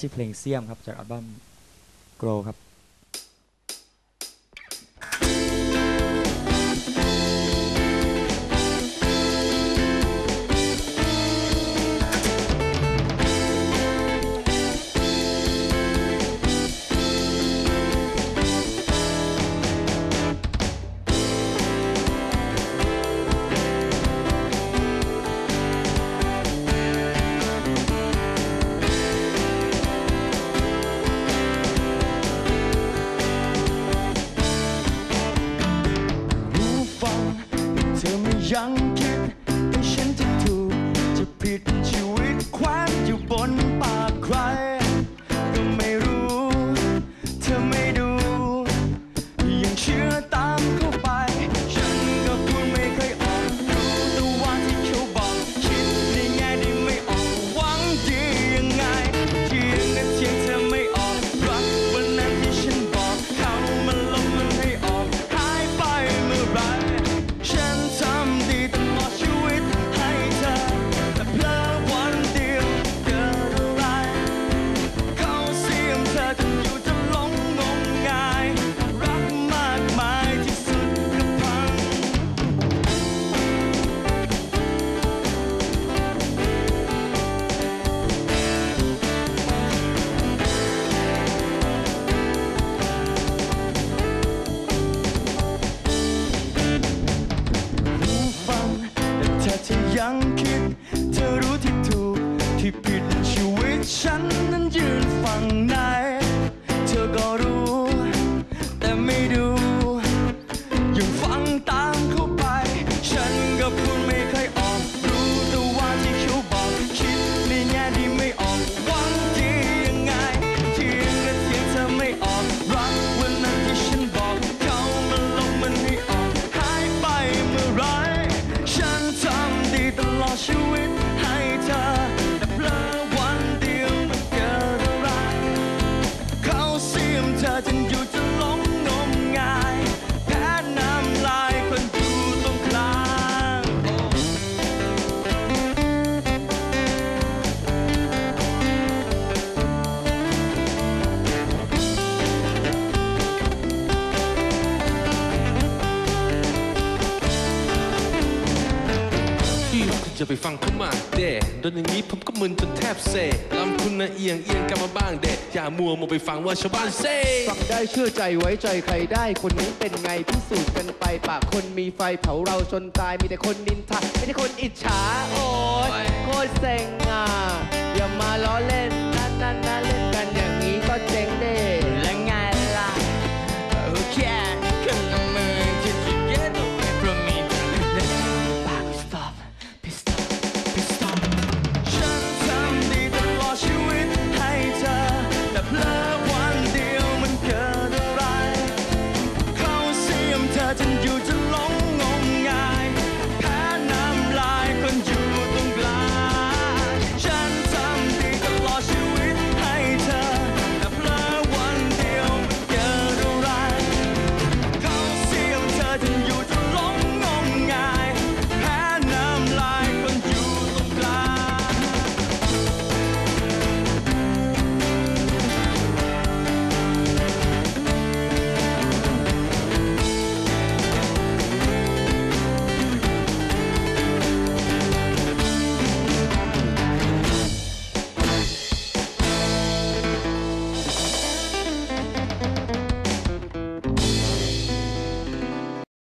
ชื่อเพลงเสียมครับจากอัลบั้มโกรครับ เธอไยังคิด เธอรู้ที่ถูกที่ผิดชีวิตฉันนั้นยืนฝั่งไหน เธอก็รู้ แต่ไม่ดู จะไปฟังเขามาเด้โดนอย่างนี้ผมก็มึนจนแทบเซลำคุณนะเอียงเอียงกันมาบ้างเด้อย่ามัวมัวไปฟังว่าชาวบ้านเซ่ฟังได้เชื่อใจไว้ใจใครได้ คนนี้เป็นไงพิสูจน์กันไปปากคนมีไฟเผาเราจนตายมีแต่คนนินทาไม่ใช่คนอิจฉาโอ้ยโคตรเซ็งอะอย่ามาล้อเล่น touching you to